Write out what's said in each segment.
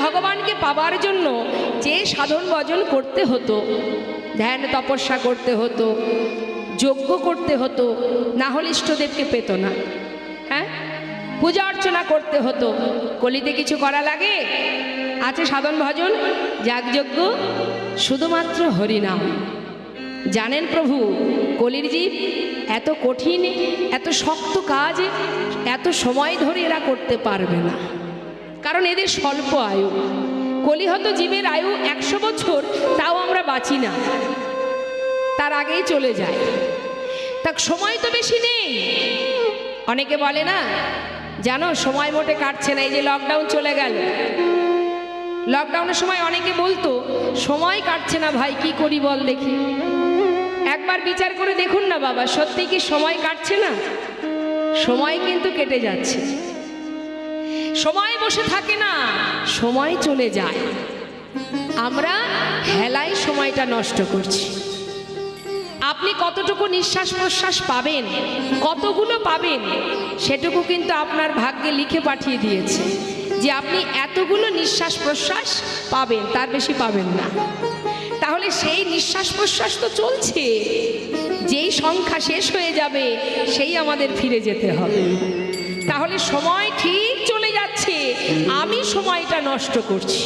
ভগবানকে পাবার জন্য যে সাধন ভজন করতে হতো, ধ্যান তপস্যা করতে হতো, যজ্ঞ করতে হতো, না হলে ইষ্টদেবকে পেত না। হ্যাঁ? পূজা অর্চনা করতে হতো। কলিতে কিছু করা লাগে? আছে সাধন ভজন? যাগযজ্ঞ শুধুমাত্র হরিনাম। জানেন প্রভু, কলির জীব এত কঠিন, এত শক্ত কাজ, এত সময় ধরে এরা করতে পারবে না। কারণ এদের স্বল্প আয়ু। কলিহত জীবের আয়ু একশো বছর, তাও আমরা বাঁচি না। তার আগেই চলে যায়। তা সময় তো বেশি নেই। অনেকে বলে না, জানো, সময় মোটে কাটছে না, এই যে লকডাউন চলে গেল। লকডাউনের সময় অনেকে বলতো, সময় কাটছে না ভাই, কি করি বল দেখি। একবার বিচার করে দেখুন না বাবা, সত্যি কি সময় কাটছে না? সময় কিন্তু কেটে যাচ্ছে। সময় বসে থাকে না, সময় চলে যায়। আমরা হেলায় সময়টা নষ্ট করছি। আপনি কতটুকু নিঃশ্বাস প্রশ্বাস পাবেন, কতগুলো পাবেন, সেটুকু কিন্তু আপনার ভাগ্যে লিখে পাঠিয়ে দিয়েছে যে আপনি এতগুলো নিঃশ্বাস প্রশ্বাস পাবেন, তার বেশি পাবেন না। তাহলে সেই নিঃশ্বাস প্রশ্বাস তো চলছে, যেই সংখ্যা শেষ হয়ে যাবে, সেই আমাদের ফিরে যেতে হবে। তাহলে সময় ঠিক আমি সময়টা নষ্ট করছি।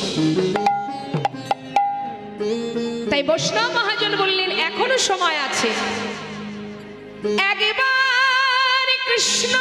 তাই বৈষ্ণব মহাজন বললেন এখনও সময় আছে। কৃষ্ণ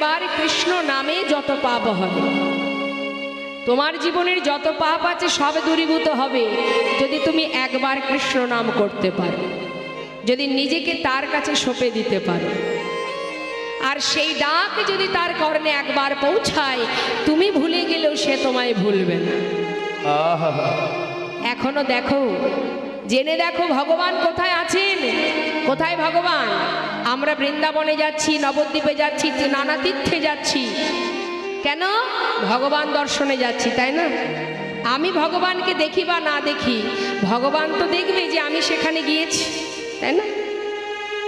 একবার কৃষ্ণ নামে যত পাপ হবে তোমার জীবনের যত পাপ আছে সব দূরীভূত হবে যদি তুমি একবার কৃষ্ণ নাম করতে পারো যদি নিজেকে তার কাছে সঁপে দিতে পারো। আর সেই ডাক যদি তার কর্ণে একবার পৌঁছায় তুমি ভুলে গেলেও সে তোমায় ভুলবে না। এখনও দেখো জেনে দেখো ভগবান কোথায় আছেন? কোথায় ভগবান? আমরা বৃন্দাবনে যাচ্ছি, নবদ্বীপে যাচ্ছি, নানা তীর্থে যাচ্ছি। কেন? ভগবান দর্শনে যাচ্ছি, তাই না? আমি ভগবানকে দেখি বা না দেখি, ভগবান তো দেখবে যে আমি সেখানে গিয়েছি, তাই না?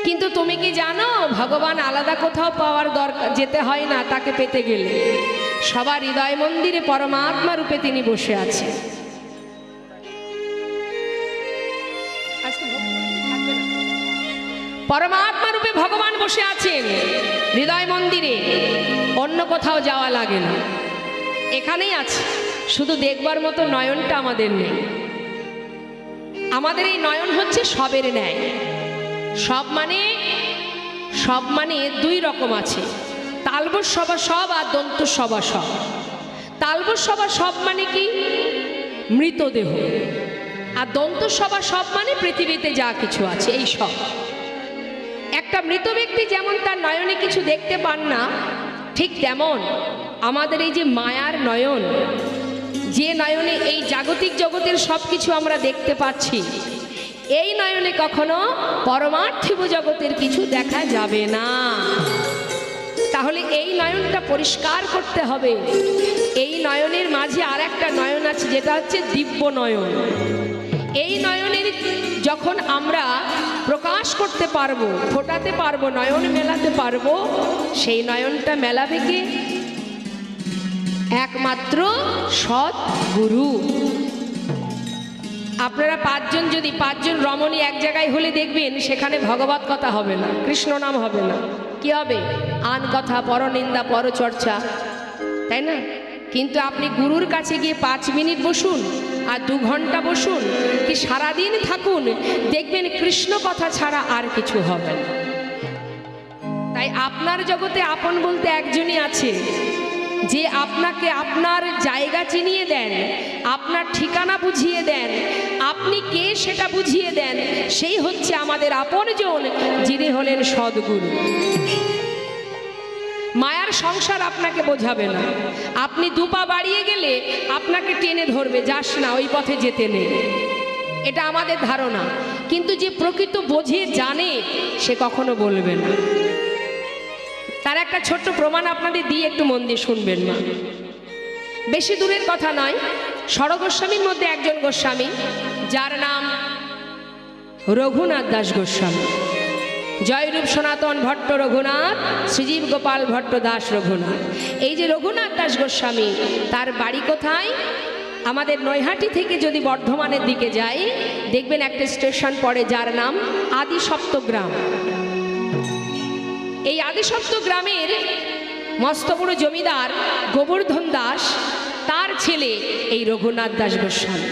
কিন্তু তুমি কি জানো, ভগবান আলাদা কোথাও পাওয়ার দরকার, যেতে হয় না তাকে পেতে গেলে। সবার হৃদয় মন্দিরে পরমাত্মা রূপে তিনি বসে আছেন। পরমাত্মা বসে আছেন। হৃদয় মন্দিরে। অন্য কোথাও যাওয়া লাগে না। এখানেই আছে। শুধু দেখবার মতো নয়নটা আমাদের নেই। আমাদের এই নয়ন হচ্ছে সবের ন্যায়। সব মানে সব মানে দুই রকম আছে। তালবস সভা সব আর দন্ত সভা সব। তালবস সভা সব মানে কি? মৃতদেহ। আর দন্ত সভা সব মানে পৃথিবীতে যা কিছু আছে, এই সব। একটা মৃত ব্যক্তি যেমন তার নয়নে কিছু দেখতে পান না, ঠিক তেমন আমাদের এই যে মায়ার নয়ন, যে নয়নে এই জাগতিক জগতের সব কিছু আমরা দেখতে পাচ্ছি, এই নয়নে কখনো পরমার্থিব জগতের কিছু দেখা যাবে না। তাহলে এই নয়নটা পরিষ্কার করতে হবে। এই নয়নের মাঝে আর একটা নয়ন আছে, যেটা হচ্ছে দিব্য নয়ন। এই নয়নের যখন আমরা প্রকাশ করতে পারব ফোটাতে পারব, নয়ন মেলাতে পারব, সেই নয়নটা মেলাবে কে? একমাত্র সৎ গুরু আপনারা পাঁচজন যদি, পাঁচজন রমণী এক জায়গায় হলে দেখবেন সেখানে ভগবত কথা হবে না, কৃষ্ণ নাম হবে না। কি হবে? আন কথা পরনিন্দা পরচর্চা তাই না? কিন্তু আপনি গুরুর কাছে গিয়ে পাঁচ মিনিট বসুন আর দু ঘণ্টা বসুন কি সারাদিন থাকুন, দেখবেন কৃষ্ণ কথা ছাড়া আর কিছু হবে তাই আপনার জগতে আপন বলতে একজনই আছে, যে আপনাকে আপনার জায়গা চিনিয়ে দেন, আপনার ঠিকানা বুঝিয়ে দেন, আপনি কে সেটা বুঝিয়ে দেন, সেই হচ্ছে আমাদের আপনজন যিনি হলেন সদ্গুরু। মায়ার সংসার আপনাকে বোঝাবে না। আপনি দুপা বাড়িয়ে গেলে আপনাকে টেনে ধরবে, যাস না, ওই পথে যেতে নেই। এটা আমাদের ধারণা। কিন্তু যে প্রকৃত বোঝে, জানে, সে কখনো বলবে না। তার একটা ছোট্ট প্রমাণ আপনাদের দিয়ে একটু মন দিয়ে শুনবেন না বেশি দূরের কথা নয়, স্বরগোস্বামীর মধ্যে একজন গোস্বামী, যার নাম রঘুনাথ দাস গোস্বামী। জয়রূপ সনাতন ভট্ট রঘুনাথ, শ্রীজীব গোপাল ভট্ট দাস রঘুনাথ। এই যে রঘুনাথ দাস গোস্বামী, তার বাড়ি কোথায়? আমাদের নৈহাটি থেকে যদি বর্ধমানের দিকে যাই, দেখবেন একটা স্টেশন পড়ে যার নাম আদি সপ্তগ্রাম এই আদিসপ্ত গ্রামের মস্ত বড় জমিদার গোবর্ধন দাস, তার ছেলে এই রঘুনাথ দাস গোস্বামী।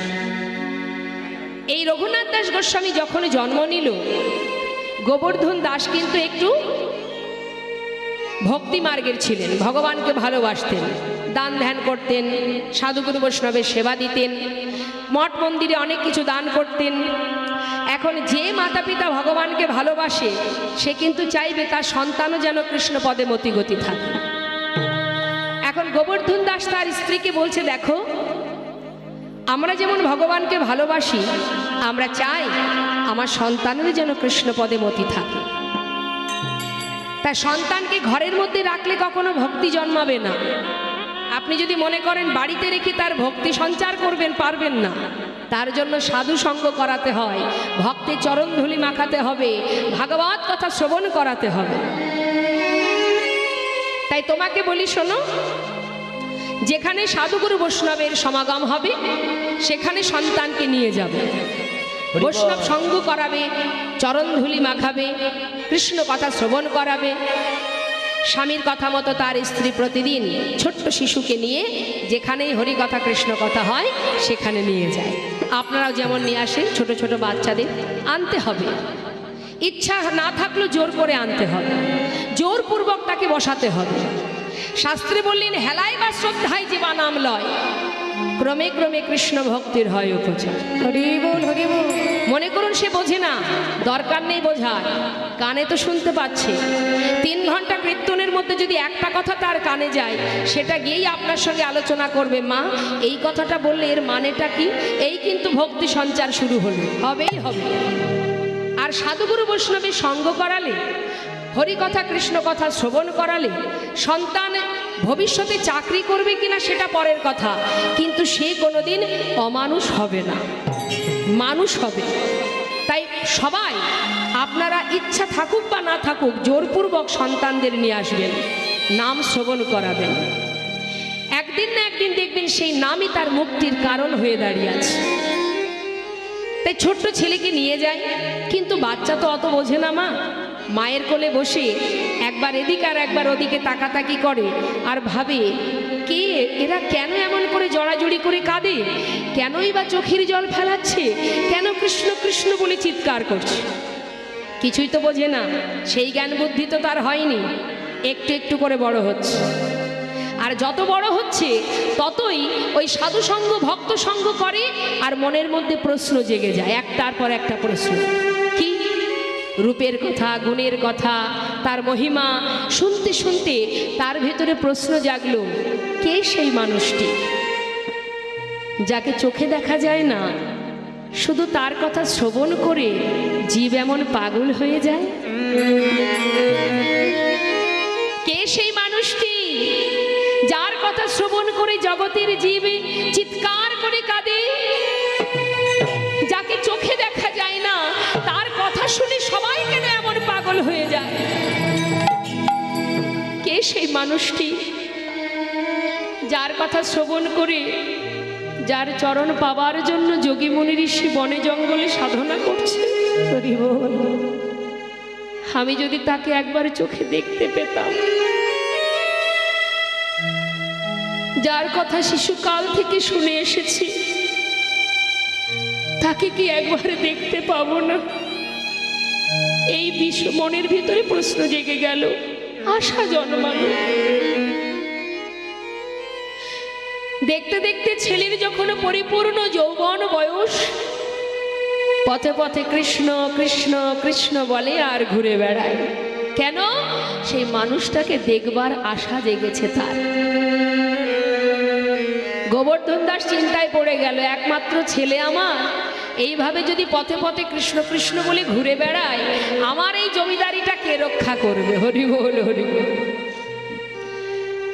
এই রঘুনাথ দাস গোস্বামী যখন জন্ম নিল গোবর্ধন দাস কিন্তু একটু ভক্তি মার্গের ছিলেন, ভগবানকে ভালোবাসতেন, দান ধ্যান করতেন, সাধুগুরু বৈষ্ণবের সেবা দিতেন, মঠ মন্দিরে অনেক কিছু দান করতেন। এখন যে মাতা পিতা ভগবানকে ভালোবাসে, সে কিন্তু চাইবে তার সন্তানও যেন কৃষ্ণ পদে মতিগতি থাকে। এখন গোবর্ধন দাস তার স্ত্রীকে বলছে, দেখো আমরা যেমন ভগবানকে ভালোবাসি, আমরা চাই আমার সন্তানের যেন কৃষ্ণ পদে মতি থাকে। তাই সন্তানকে ঘরের মধ্যে রাখলে কখনো ভক্তি জন্মাবে না। আপনি যদি মনে করেন বাড়িতে রেখে তার ভক্তি সঞ্চার করবেন, পারবেন না। তার জন্য সাধু সঙ্গ করাতে হয়, ভক্তি চরণ ধুলি মাখাতে হবে, ভাগবত কথা শ্রবণ করাতে হবে। তাই তোমাকে বলি শোনো যেখানে সাধুগুরু বৈষ্ণবের সমাগম হবে সেখানে সন্তানকে নিয়ে যাবে। বৈষ্ণব সঙ্গ করাবে চরণধুলি মাখাবে কৃষ্ণ কথা শ্রবণ করাবে। স্বামীর কথা মতো তার স্ত্রী প্রতিদিন ছোট্ট শিশুকে নিয়ে যেখানেই হরি কথা কৃষ্ণ কথা হয় সেখানে নিয়ে যায়। আপনারাও যেমন নিয়ে আসেন ছোট ছোট বাচ্চাদের আনতে হবে। ইচ্ছা না থাকলেও জোর করে আনতে হবে। জোরপূর্বক তাকে বসাতে হবে। শাস্ত্রে বললেন হেলাই বা শ্রদ্ধায় যে বা নাম লয়। ক্রমে ক্রমে কৃষ্ণ ভক্তির হয় উপচার মনে করুন সে বোঝে না দরকার নেই বোঝার। কানে তো শুনতে পাচ্ছে। তিন ঘণ্টা কীর্তনের মধ্যে যদি একটা কথা তার কানে যায় সেটা গিয়েই আপনার সঙ্গে আলোচনা করবে মা এই কথাটা বললে এর মানেটা কি? এই কিন্তু ভক্তি সঞ্চার শুরু হলো। হবেই হবে। আর সাধুগুরু বৈষ্ণবের সঙ্গ করালে হরিকথা কৃষ্ণ কথা শ্রবণ করালে সন্তান ভবিষ্যতে চাকরি করবে কিনা সেটা পরের কথা। কিন্তু সে কোনোদিন অমানুষ হবে না। মানুষ হবে। তাই সবাই, আপনারা ইচ্ছা থাকুক বা না থাকুক, জোরপূর্বক সন্তানদের নিয়ে আসবেন, নাম শ্রবণ করাবেন। একদিন না একদিন দেখবেন সেই নামই তার মুক্তির কারণ হয়ে দাঁড়িয়ে আছে। তাই ছোট্ট ছেলেকে নিয়ে যায়, কিন্তু বাচ্চা তো অত বোঝে না মা। মায়ের কোলে বসে একবার এদিক আর একবার ওদিকে তাকাতাকি করে। আর ভাবে, কে? এরা কেন এমন করে জড়াজড়ি করে কাঁদে? কেনই বা চোখের জল ফেলাচ্ছে? কেন কৃষ্ণ কৃষ্ণ বলে চিৎকার করছে? কিছুই তো বোঝে না, সেই জ্ঞান বুদ্ধি তো তার হয়নি। একটু একটু করে বড় হচ্ছে। আর যত বড় হচ্ছে, ততই ওই সাধু সঙ্গ, ভক্ত সঙ্গ করে, আর মনের মধ্যে প্রশ্ন জেগে যায়, একটার পর একটা প্রশ্ন। রূপের কথা, গুণের কথা, তার মহিমা। শুনতে শুনতে তার ভেতরে প্রশ্ন জাগলো, কে সেই মানুষটি? যাকে চোখে দেখা যায় না, শুধু তার কথা শ্রবণ করে জীব এমন পাগল হয়ে যায়? কে সেই মানুষটি, যার কথা শ্রবণ করে জগতের জীব চিৎকার করে শুনে সবাই কেন এমন পাগল হয়ে যায়। কে সেই মানুষটি যার কথা শ্রবণ করে যার চরণ পাবার জন্য যোগী মুনি ঋষি বনে জঙ্গলে সাধনা করছে? আমি যদি তাকে একবার চোখে দেখতে পেতাম। যার কথা শিশুকাল থেকে শুনে এসেছি তাকে কি একবার দেখতে পাবো না? মনের ভিতরে প্রশ্ন জেগে গেল, আশা জন্মালো। দেখতে দেখতে ছেলের যখন পরিপূর্ণ যৌবন বয়স, পথে পথে কৃষ্ণ কৃষ্ণ কৃষ্ণ বলে আর ঘুরে বেড়ায়। কেন? সেই মানুষটাকে দেখবার আশা জেগেছে তার। গোবর্ধন দাস চিন্তায় পড়ে গেল, একমাত্র ছেলে আমার। এইভাবে যদি পথে পথে কৃষ্ণ কৃষ্ণ বলে ঘুরে বেড়ায়, আমার এই জমিদারিটা কে রক্ষা করবে। হরি বল, হরি।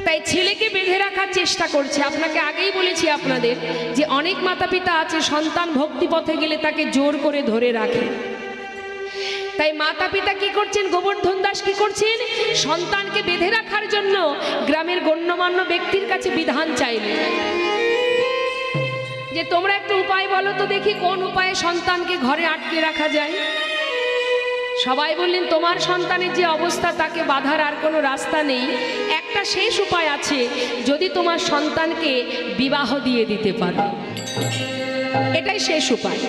তাই ছেলেকে বেঁধে রাখার চেষ্টা করছে। আপনাকে আগেই বলেছি আপনাদের যে অনেক মাতা পিতা আছে, সন্তান ভক্তি পথে গেলে তাকে জোর করে ধরে রাখে। তাই মাতা পিতা কি করছেন? গোবর্ধন দাস কি করছেন? সন্তানকে বেঁধে রাখার জন্য গ্রামের গণ্যমান্য ব্যক্তির কাছে বিধান চাইলেন। যে তোমরা একটু উপায় বলো তো দেখি কোন উপায়ে সন্তানকে ঘরে আটকে রাখা যায়। সবাই বললেন, তোমার সন্তানের যে অবস্থা তাকে বাধার আর কোনো রাস্তা নেই। একটা শেষ উপায় আছে, যদি তোমার সন্তানকে বিবাহ দিয়ে দিতে পারো। এটাই শেষ উপায়।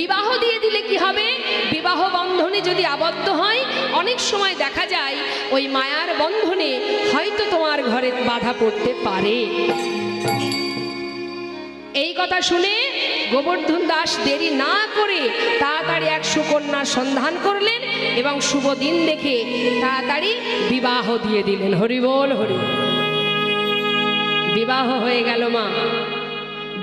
বিবাহ দিয়ে দিলে কি হবে? বিবাহ বন্ধনে যদি আবদ্ধ হয়, অনেক সময় দেখা যায় ওই মায়ার বন্ধনে হয়তো তোমার ঘরে বাধা পড়তে পারে। এই কথা শুনে গোবর্ধন দাস দেরি না করে তাড়াতাড়ি এক সুকন্যার সন্ধান করলেন এবং শুভ দিন দেখে তাড়াতাড়ি বিবাহ দিয়ে দিলেন। হরিবল হরি বিবাহ হয়ে গেল মা।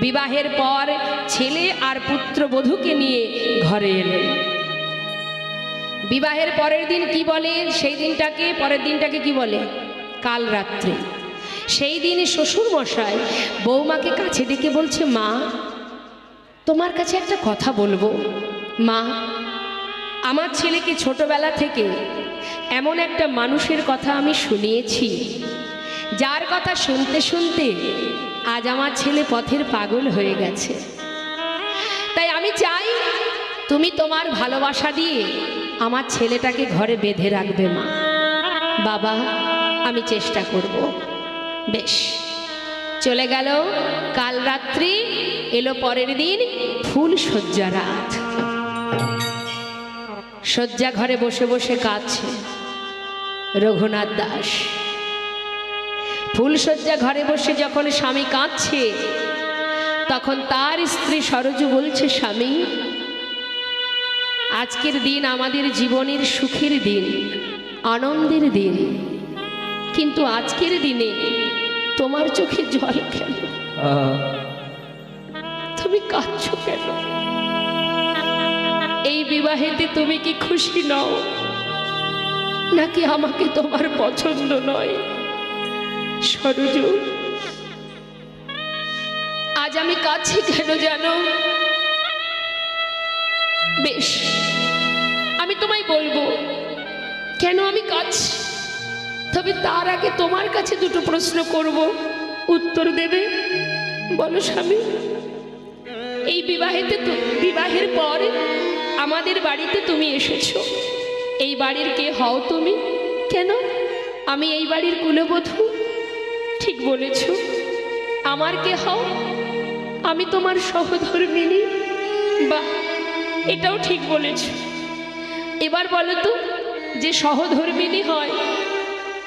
বিবাহের পর ছেলে আর পুত্রবধূকে নিয়ে ঘরে এলেন। বিবাহের পরের দিন কি বলে? সেই দিনটাকে, পরের দিনটাকে কি বলে? কাল রাত্রি। সেই দিন শ্বশুর মশাই বৌমাকে কাছে ডেকে বলছে, মা, তোমার কাছে একটা কথা বলব। মা, আমার ছেলেকে ছোটবেলা থেকে এমন একটা মানুষের কথা আমি শুনিয়েছি। যার কথা শুনতে শুনতে আজ আমার ছেলে পথের পাগল হয়ে গেছে। তাই আমি চাই তুমি তোমার ভালোবাসা দিয়ে আমার ছেলেটাকে ঘরে বেঁধে রাখবে, মা। বাবা, আমি চেষ্টা করব। বেশ। চলে গেল কাল রাত্রি, এলো পরের দিন ফুল শয্যা রাত। শয্যা ঘরে বসে বসে কাঁদছে রঘুনাথ দাস। ফুলশয্যা ঘরে বসে যখন স্বামী কাঁদছে, তখন তার স্ত্রী সরজু বলছে, স্বামী, আজকের দিন আমাদের জীবনের সুখের দিন, আনন্দের দিন। কিন্তু আজকের দিনে তোমার চোখে জল কেন? তুমি কাঁদছো কেন? এই বিবাহেতে তুমি কি খুশি নও? নাকি আমাকে তোমার পছন্দ নয়? সরজু আজ আমি কাছে কেন জানো? বেশ আমি তোমায় বলব কেন আমি কাছি তবে তার আগে তোমার কাছে দুটো প্রশ্ন করব। উত্তর দেবে? বলো, স্বামী। এই বিবাহেতে বিবাহের পর আমাদের বাড়িতে তুমি এসেছ। এই বাড়ির কে হও তুমি? কেন? আমি এই বাড়ির কুলবধূ। ঠিক বলেছ। আমার কে হও? আমি তোমার সহধর্মিনী বা এটাও ঠিক বলেছ। এবার বলো তো, যে সহধর্মিনী হয়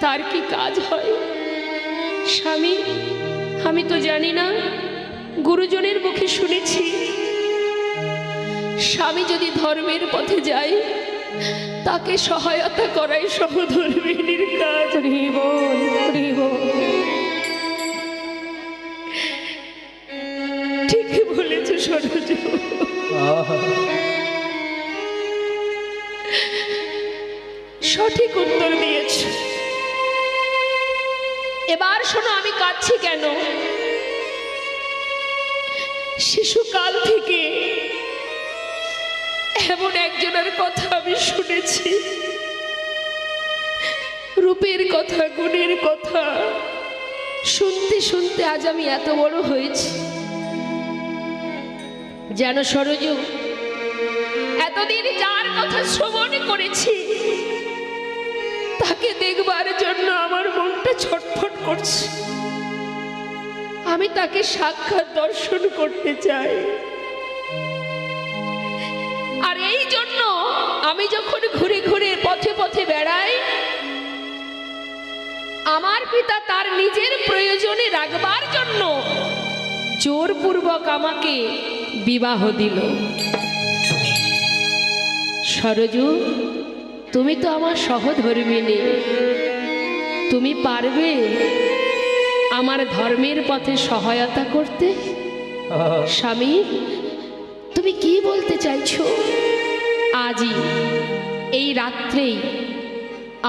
তার কি কাজ হয়? স্বামী, আমি তো জানি না, গুরুজনের মুখে শুনেছি। স্বামী যদি ধর্মের পথে যায়, তাকে সহায়তা করাই সহধর্মিনীর কাজ। ঠিকই বলেছে, সরজ। সঠিক উত্তর দিয়েছ। এবার শোনো আমি কাঁদছি কেন? শিশুকাল থেকে এমন একজনের কথা আমি শুনেছি। রূপের কথা, গুণের কথা শুনতে শুনতে আজ আমি এত বড় হয়েছি। যেন সরজু, এতদিন যার কথা শ্রবণ করেছি তাকে দেখবার জন্য আমার মনটা ছটফট করছে। আমি তাকে সাক্ষাৎ দর্শন করতে চাই। আর এই জন্য আমি যখন ঘুরে ঘুরে পথে পথে বেড়াই, আমার পিতা তার নিজের প্রয়োজনে রাখবার জন্য জোরপূর্বক আমাকে বিবাহ দিল। সরজু তুমি তো আমার সহধর্মিনী তুমি পারবে আমার ধর্মের পথে সহায়তা করতে? স্বামী, তুমি কি বলতে চাইছো? আজই, এই রাত্রেই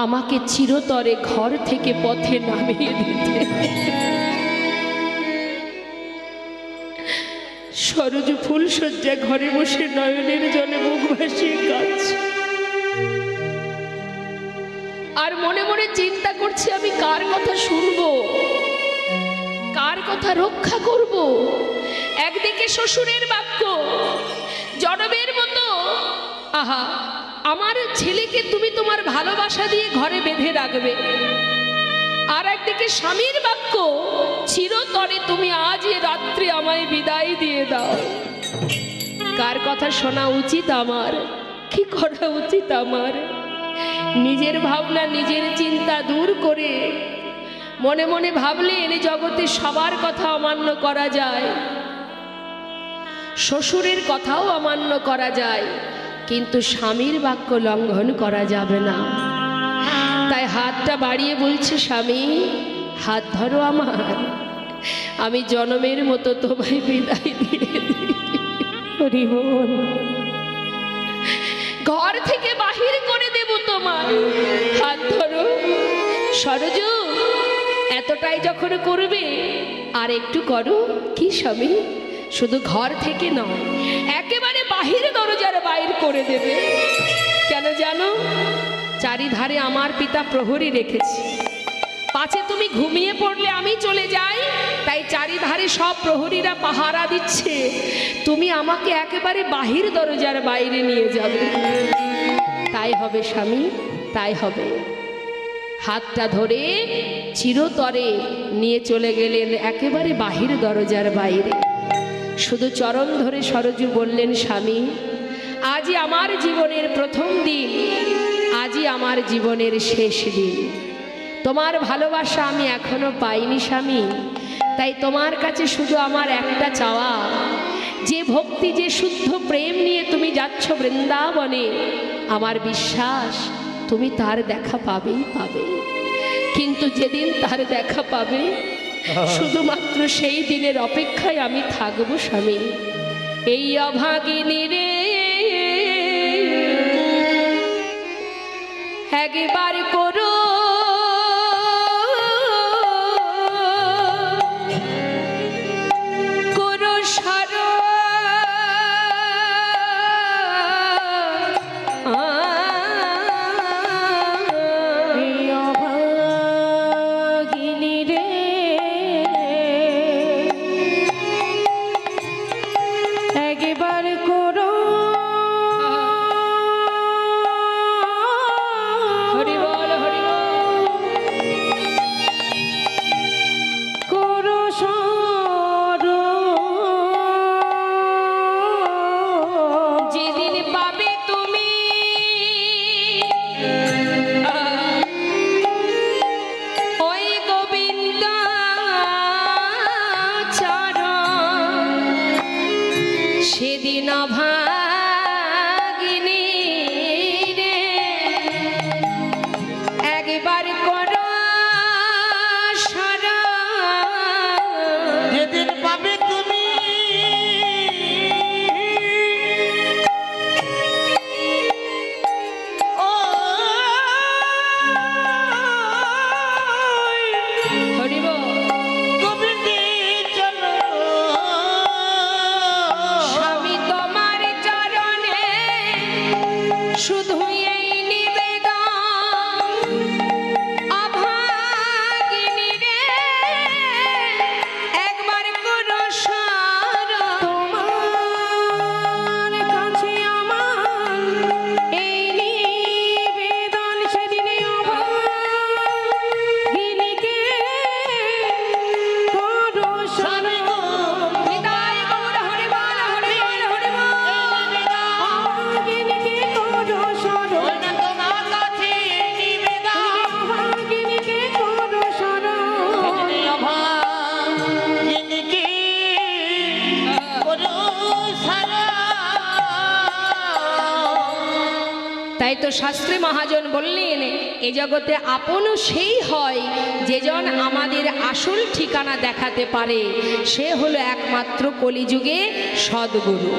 আমাকে চিরতরে ঘর থেকে পথে নামিয়ে দিতে। সরজ ফুলশয্যা ঘরে বসে নয়নের জলে মুখ ভাসিয়ে করছি আমি কার কথা শুনব? কার কথা রক্ষা করব? একদিকে শ্বশুরের বাক্য জনমের মতো। আহা, আমার ছেলেকে তুমি তোমার ভালোবাসা দিয়ে ঘরে বেঁধে রাখবে। আর একদিকে স্বামীর বাক্য চিরতরে তুমি আজ এ রাত্রে আমায় বিদায় দিয়ে দাও। কার কথা শোনা উচিত আমার? কি করা উচিত আমার? নিজের ভাবনা নিজের চিন্তা দূর করে মনে মনে ভাবলেন এই জগতে সবার কথা অমান্য করা যায় শ্বশুরের কথাও অমান্য করা যায় কিন্তু স্বামীর বাক্য লঙ্ঘন করা যাবে না। তাই হাতটা বাড়িয়ে বলছে স্বামী হাত ধরো আমার আমি জনমের মতো তোমায় বিদায় দিয়ে দিই। ঘর থেকে তোমার হাত ধরো। সরজু, এতটাই যখন করবে, আর একটু করো, কি স্বামী শুধু ঘর থেকে নয়, একেবারে বাহির দরজার বাইর করে দেবে। কেন জানো? চারিধারে আমার পিতা প্রহরী রেখেছে। পাছে তুমি ঘুমিয়ে পড়লে আমি চলে যাই, তাই চারিধারে সব প্রহরীরা পাহারা দিচ্ছে। তুমি আমাকে একেবারে বাহির দরজার বাইরে নিয়ে যাবে। তাই হবে স্বামী, তাই হবে। হাতটা ধরে চিরতরে নিয়ে চলে গেলেন একেবারে বাহির দরজার বাইরে। শুধু চরণ ধরে সরজু বললেন, স্বামী, আজই আমার জীবনের প্রথম দিন। আজই আমার জীবনের শেষ দিন। তোমার ভালোবাসা আমি এখনও পাইনি স্বামী। তাই তোমার কাছে শুধু আমার একটা চাওয়া। যে ভক্তি, যে শুদ্ধ প্রেম নিয়ে তুমি যাচ্ছ বৃন্দাবনে আমার বিশ্বাস তুমি তার দেখা পাবেই পাবে। কিন্তু যেদিন তার দেখা পাবে শুধুমাত্র সেই দিনের অপেক্ষায় আমি থাকব স্বামী। এই অভাগিনী রে একবার করো করো তাই তো শাস্ত্রী মহাজন বললেন, এ জগতে আপনও সেই হয় যেজন আমাদের আসল ঠিকানা দেখাতে পারে। সে হলো একমাত্র কলিযুগে সদ্গুরু।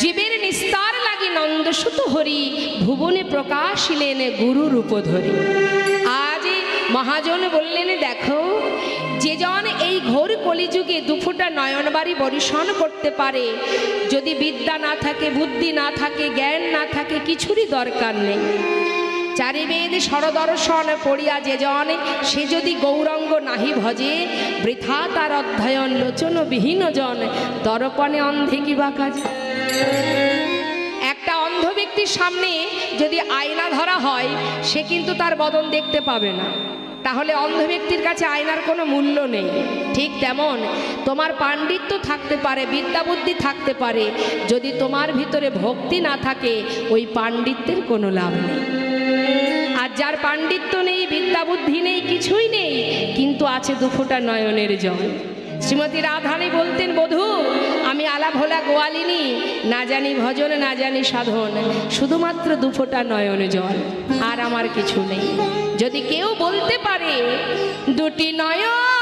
জীবের নিস্তার লাগি নন্দসুত হরি, ভুবনে প্রকাশিলেন গুরু রূপ ধরি আজ মহাজন বললেন দেখো যে জন এই ঘোর কলিযুগে দুফুটা নয়নবাড়ি বরিশন করতে পারে। যদি বিদ্যা না থাকে, বুদ্ধি না থাকে, জ্ঞান না থাকে, কিছুরই দরকার নেই। চারিবেদ সরদর্শন পড়িয়া যে জন, সে যদি গৌরঙ্গ নাহি ভজে, বৃথা তার অধ্যয়ন লোচন বিহীন জন, দর্পণে অন্ধে কি বা কাজে? একটা অন্ধ ব্যক্তির সামনে যদি আয়না ধরা হয়, সে কিন্তু তার বদন দেখতে পাবে না। তাহলে অন্ধ ব্যক্তির কাছে আয়নার কোনো মূল্য নেই। ঠিক তেমন তোমার পাণ্ডিত্য থাকতে পারে, বিদ্যা বুদ্ধি থাকতে পারে। যদি তোমার ভিতরে ভক্তি না থাকে, ওই পাণ্ডিত্যের কোনো লাভ নেই। আর যার পাণ্ডিত্য নেই, বিদ্যা বুদ্ধি নেই, কিছুই নেই, কিন্তু আছে দুফোটা নয়নের জল। শ্রীমতী রাধানী বলতেন, বধু, আমি আলা ভোলা গোয়ালিনী, না জানি ভজন, না জানি সাধন, শুধুমাত্র দুফোটা নয়ন জল, আর আমার কিছু নেই। যদি কেউ বলতে পারে, দুটি নয়ন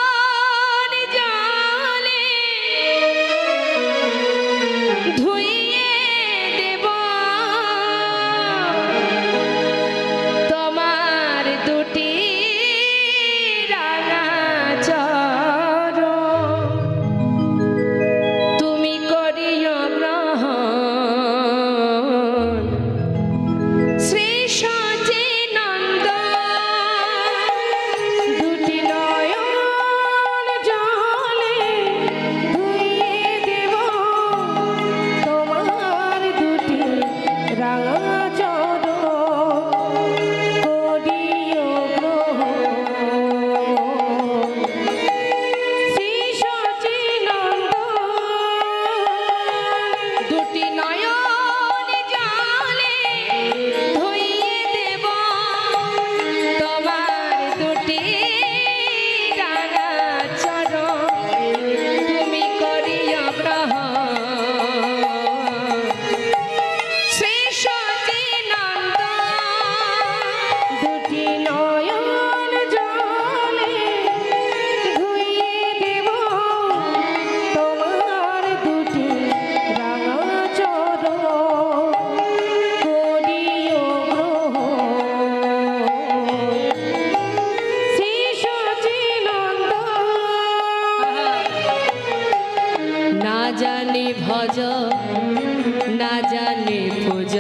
না জানে পূজ